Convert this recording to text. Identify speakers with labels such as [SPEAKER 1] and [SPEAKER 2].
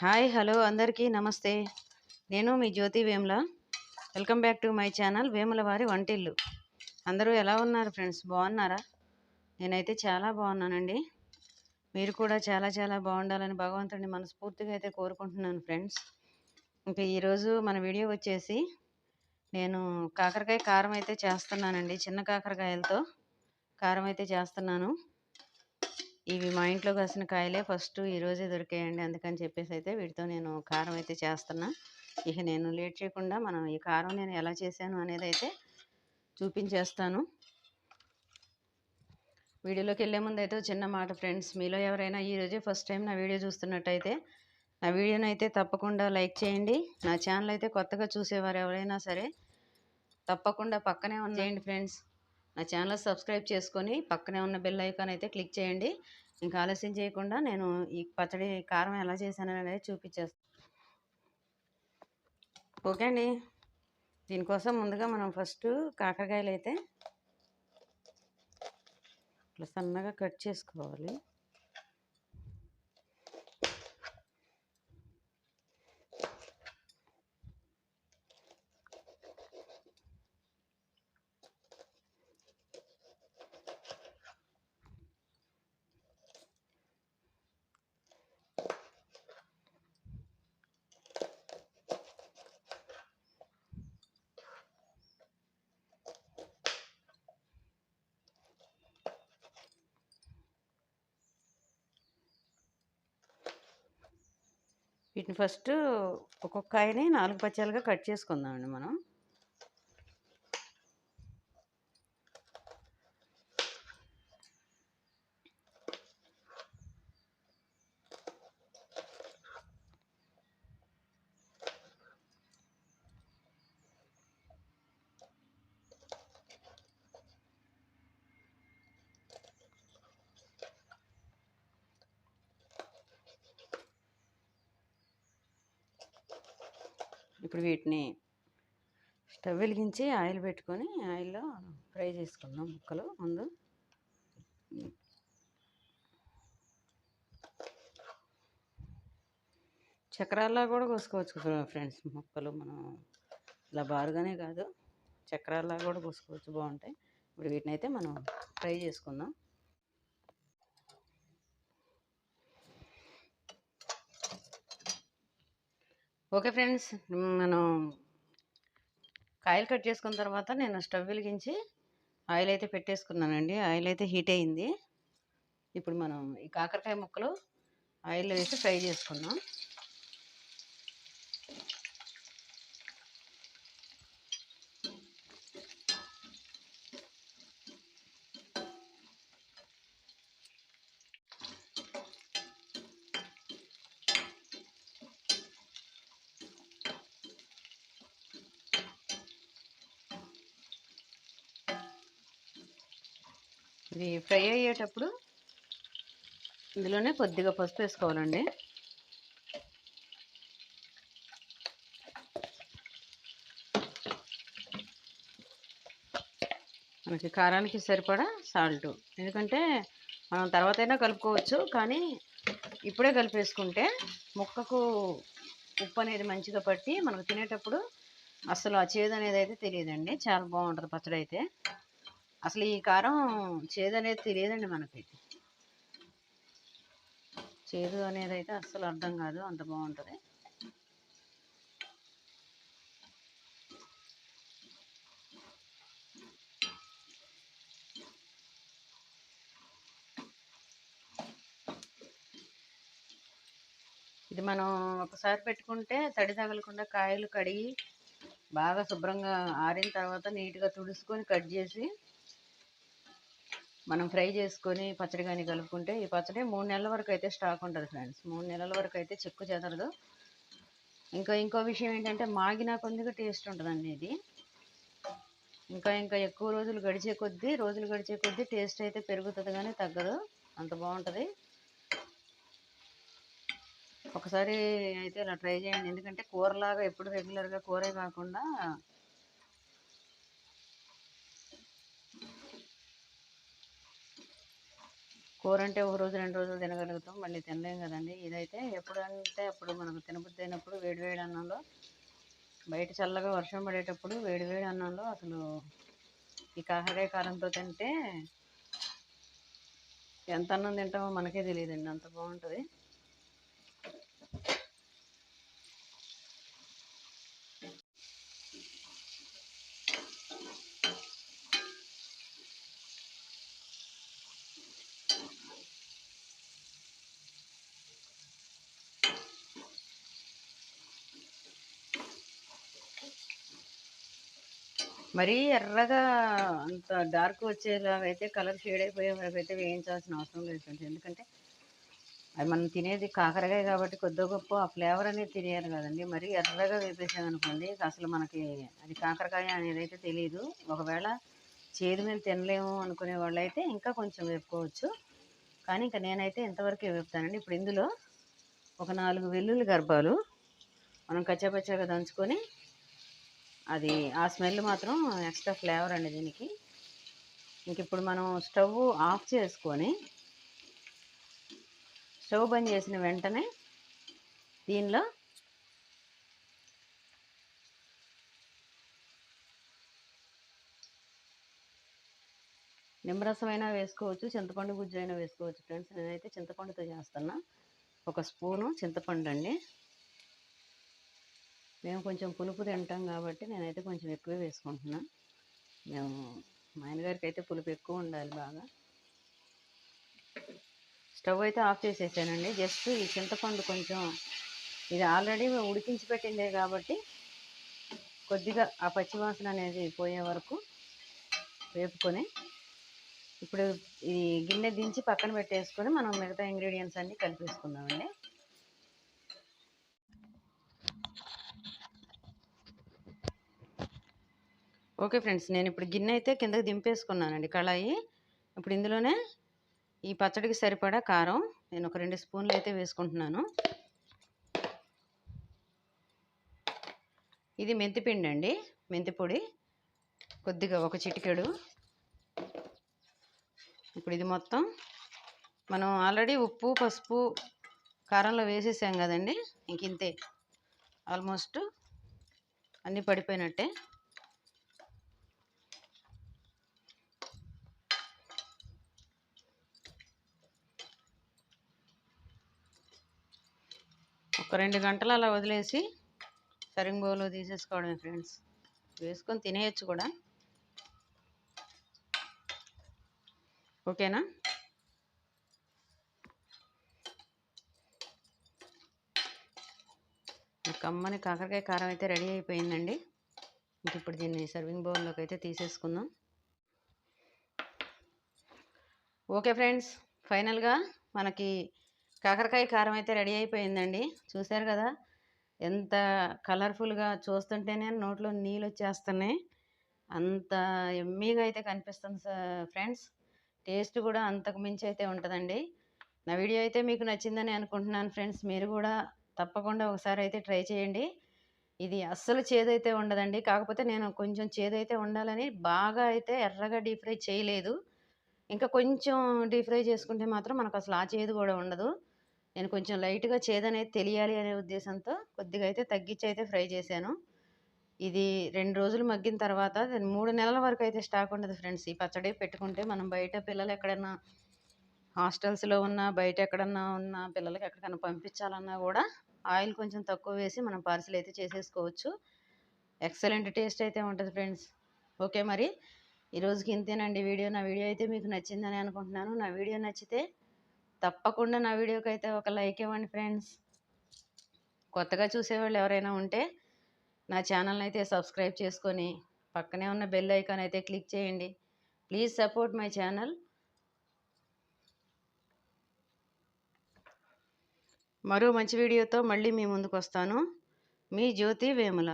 [SPEAKER 1] Hi hello అందరికీ నమస్తే. నేను మీ Jyothi Vemula. Welcome back to my channel Vemula వారి వంటిల్లు. అందరూ ఎలా ఉన్నారు ఫ్రెండ్స్? బాగున్నారా? నేనైతే చాలా బాగున్నానండి. మీరు కూడా చాలా చాలా బాగుండాలని భగవంతుడిని మనస్ఫూర్తిగా అయితే కోరుకుంటున్నాను ఫ్రెండ్స్. ఇంకా ఈరోజు మన వీడియో వచ్చేసి నేను కాకరకాయ కారం అయితే చేస్తున్నానండి చిన్న కాకరకాయలతో కారం అయితే చేస్తున్నాను. ఇవి మా ఇంట్లో కాసిన కాయలే ఫస్ట్ ఈరోజే దొరికాయండి. అందుకని చెప్పేసి అయితే వీటితో నేను కారం అయితే చేస్తున్నా. ఇక నేను లేట్ చేయకుండా మనం ఈ కారం నేను ఎలా చేశాను అనేది అయితే చూపించేస్తాను. వీడియోలోకి వెళ్ళే ముందు అయితే చిన్న మాట ఫ్రెండ్స్. మీలో ఎవరైనా ఈరోజే ఫస్ట్ టైం నా వీడియో చూస్తున్నట్టయితే నా వీడియోని అయితే తప్పకుండా లైక్ చేయండి. నా ఛానల్ అయితే కొత్తగా చూసేవారు ఎవరైనా సరే తప్పకుండా పక్కనే ఉన్నాయండి ఫ్రెండ్స్. నా ఛానల్ సబ్స్క్రైబ్ చేసుకొని పక్కనే ఉన్న బెల్ ఐకాన్ అయితే క్లిక్ చేయండి. ఇంకా ఆలస్యం చేయకుండా నేను ఈ పచ్చడి కారం ఎలా చేశాను అనేది చూపించేస్తాను ఓకే అండి. దీనికోసం ముందుగా మనం ఫస్ట్ కాకరకాయలు అయితే ఇట్లా సన్నగా కట్ చేసుకోవాలి. వీటిని ఫస్ట్ ఒక్కొక్క కాయని నాలుగు పచ్చాలుగా కట్ చేసుకుందామండి మనం. ఇప్పుడు వీటిని స్టవ్ వెలిగించి ఆయిల్ పెట్టుకొని ఆయిల్లో ఫ్రై చేసుకుందాం ముక్కలు ముందు. చక్రాల్లా కూడా కోసుకోవచ్చు ఫ్రెండ్స్ ముక్కలు మనం. ఇలా బారుగానే కాదు. చక్రాల్లా కూడా కోసుకోవచ్చు బాగుంటాయి. ఇప్పుడు వీటిని అయితే మనం ఫ్రై చేసుకుందాం. ఓకే ఫ్రెండ్స్ మనం కాయలు కట్ చేసుకున్న తర్వాత నేను స్టవ్ వెలిగించి ఆయిల్ అయితే పెట్టేసుకున్నానండి. ఆయిల్ అయితే హీట్ అయింది. ఇప్పుడు మనం ఈ కాకరకాయ ముక్కలు ఆయిల్లో వేసి ఫ్రై చేసుకున్నాం ఇది ఫ్రై అయ్యేటప్పుడు ఇందులోనే కొద్దిగా పసుపు వేసుకోవాలండి. మనకి కారానికి సరిపడా సాల్ట్. ఎందుకంటే మనం తర్వాత అయినా కలుపుకోవచ్చు కానీ ఇప్పుడే కలిపేసుకుంటే ముక్కకు ఉప్పు అనేది మంచిగా పట్టి మనకు తినేటప్పుడు అసలు ఆ చేదు అనేది అయితే తెలియదండి. చాలా బాగుంటుంది పచ్చడి అయితే అసలు ఈ కారం చేదు అనేది తెలియదండి మనకి చేదు అనేది అయితే అస్సలు అర్థం కాదు అంత బాగుంటుంది. ఇది మనం ఒకసారి పెట్టుకుంటే తడి తగలకుండా కాయలు కడిగి బాగా శుభ్రంగా ఆరిన తర్వాత నీట్గా తుడుచుకొని కట్ చేసి మనం ఫ్రై చేసుకొని పచ్చడి కానీ కలుపుకుంటే ఈ పచ్చడి మూడు నెలల వరకు అయితే స్టాక్ ఉంటుంది ఫ్రెండ్స్. మూడు నెలల వరకు అయితే చెక్కు చెదరదు. ఇంకా ఇంకో విషయం ఏంటంటే మాగిన కొద్దిగా టేస్ట్ ఉంటుందండి ఇది. ఇంకా ఇంకా ఎక్కువ రోజులు గడిచే కొద్దీ రోజులు గడిచే కొద్దీ టేస్ట్ అయితే పెరుగుతుంది కానీ తగ్గదు. అంత బాగుంటుంది. ఒకసారి అయితే ఇలా ట్రై చేయండి. ఎందుకంటే కూరలాగా ఎప్పుడు రెగ్యులర్గా కూరే కాకుండా కూర అంటే ఒక రోజు రెండు రోజులు తినగలుగుతాం. మళ్ళీ తినలేం కదండి. ఇదైతే ఎప్పుడంటే అప్పుడు మనకు తినబుద్ధి అయినప్పుడు వేడి వేడి అన్నంలో బయట చల్లగా వర్షం పడేటప్పుడు వేడి వేడి అన్నంలో అసలు ఈ కాకరకాయ కారంతో తింటే ఎంత అన్నం తింటామో మనకే తెలియదండి. అంత బాగుంటుంది. మరీ ఎర్రగా అంత డార్క్ వచ్చేలాగా అయితే కలర్ షేడ్ అయిపోయే వరకు అయితే వేయించాల్సిన అవసరం లేదు ఫ్రెండ్స్. ఎందుకంటే అది మనం తినేది కాకరకాయ కాబట్టి కొద్ది గొప్ప ఆ ఫ్లేవర్ అనేది తెలియాలి కదండి. మరీ ఎర్రగా వేపేసామనుకోండి అసలు మనకి అది కాకరకాయ అనేది అయితే తెలియదు ఒకవేళ చేదు మీద తినలేము అనుకునే వాళ్ళు అయితే ఇంకా కొంచెం వేపుకోవచ్చు. కానీ ఇంకా నేనైతే ఇంతవరకే వేపుతానండి. ఇప్పుడు ఇందులో ఒక నాలుగు వెల్లుల్లి గర్భాలు మనం కచ్చాపచ్చాగా దంచుకొని అది ఆ స్మెల్ మాత్రం ఎక్స్ట్రా ఫ్లేవర్ అండి దీనికి. ఇంక ఇప్పుడు మనం స్టవ్ ఆఫ్ చేసుకొని స్టవ్ బంద్ చేసిన వెంటనే దీనిలో నిమ్మరసం అయినా వేసుకోవచ్చు చింతపండు గుజ్జు అయినా వేసుకోవచ్చు. ఫ్రెండ్స్ నేనైతే చింతపండుతో చేస్తున్నా. ఒక స్పూను చింతపండు అండి. మేము కొంచెం పులుపు తింటాం కాబట్టి నేనైతే కొంచెం ఎక్కువే వేసుకుంటున్నా. మేము మా ఆయనగారికి అయితే పులుపు ఎక్కువ ఉండాలి బాగా. స్టవ్ అయితే ఆఫ్ చేసేసానండి. జస్ట్ ఈ చింతపండు కొంచెం ఇది ఆల్రెడీ ఉడికించి పెట్టిందే కాబట్టి కొద్దిగా ఆ పచ్చివాసన అనేది పోయే వరకు వేపుకొని ఇప్పుడు ఈ గిన్నె దించి పక్కన పెట్టేసుకొని మనం మిగతా ఇంగ్రీడియంట్స్ అన్నీ కలిపేసుకుందామండి. Okay friends. నేను ఇప్పుడు గిన్నె అయితే కిందకి దింపేసుకున్నానండి కళాయి. ఇప్పుడు ఇందులోనే ఈ పచ్చడికి సరిపడా కారం నేను ఒక రెండు స్పూన్లు అయితే వేసుకుంటున్నాను. ఇది మెంతిపిండి అండి. మెంతి పొడి. కొద్దిగా ఒక చిటికెడు. ఇప్పుడు ఇది మొత్తం మనం ఆల్రెడీ ఉప్పు పసుపు కారంలో వేసేసాం కదండి. ఇంక ఇంతే. ఆల్మోస్ట్ అన్నీ పడిపోయినట్టే. ఒక రెండు గంటలు అలా వదిలేసి సరింగ్ బౌల్లో తీసేసుకోవడమే ఫ్రెండ్స్. వేసుకొని తినేయచ్చు కూడా. ఓకేనా? కమ్మని కాకరకాయ కారం అయితే రెడీ అయిపోయిందండి. ఇంక ఇప్పుడు దీన్ని సర్వింగ్ బౌల్లోకి అయితే తీసేసుకుందాం. ఓకే ఫ్రెండ్స్ ఫైనల్గా మనకి కాకరకాయ కారం అయితే రెడీ అయిపోయిందండి. చూశారు కదా? ఎంత కలర్ఫుల్గా చూస్తుంటేనే నోట్లో నీళ్ళు వచ్చేస్తున్నాయి అంత ఎమ్మీగా అయితే కనిపిస్తుంది ఫ్రెండ్స్. టేస్ట్ కూడా అంతకు మించి అయితే ఉంటుందండి. నా వీడియో అయితే మీకు నచ్చిందని అనుకుంటున్నాను ఫ్రెండ్స్. మీరు కూడా తప్పకుండా ఒకసారి అయితే ట్రై చేయండి. ఇది అస్సలు చేదైతే ఉండదండి. కాకపోతే నేను కొంచెం చేదైతే ఉండాలని బాగా అయితే ఎర్రగా డీప్ ఫ్రై చేయలేదు. ఇంకా కొంచెం డీప్ ఫ్రై చేసుకుంటే మాత్రం మనకు అసలు ఆ చేదు కూడా ఉండదు. నేను కొంచెం లైట్గా చేదనేది తెలియాలి అనే ఉద్దేశంతో కొద్దిగా అయితే తగ్గించి అయితే ఫ్రై చేశాను. ఇది రెండు రోజులు మగ్గిన తర్వాత మూడు నెలల వరకు అయితే స్టాక్ ఉండదు ఫ్రెండ్స్. ఈ పచ్చడి పెట్టుకుంటే మనం బయట పిల్లలు ఎక్కడన్నా హాస్టల్స్లో ఉన్న బయట ఎక్కడన్నా ఉన్న పిల్లలకి ఎక్కడికైనా పంపించాలన్నా కూడా ఆయిల్ కొంచెం తక్కువ వేసి మనం పార్సిల్ అయితే చేసేసుకోవచ్చు. ఎక్సలెంట్ టేస్ట్ అయితే ఉంటుంది ఫ్రెండ్స్. ఓకే మరి? ఈరోజుకి ఇంతేనండి వీడియో. నా వీడియో అయితే మీకు నచ్చిందని అనుకుంటున్నాను. నా వీడియో నచ్చితే తప్పకుండా నా వీడియోకి అయితే ఒక లైక్ ఇవ్వండి ఫ్రెండ్స్. కొత్తగా చూసేవాళ్ళు ఎవరైనా ఉంటే నా ఛానల్ని అయితే సబ్స్క్రైబ్ చేసుకొని పక్కనే ఉన్న బెల్ ఐకాన్ అయితే క్లిక్ చేయండి. Please support my channel. మరో మంచి వీడియోతో మళ్ళీ మీ ముందుకు వస్తాను మీ జ్యోతి వేముల.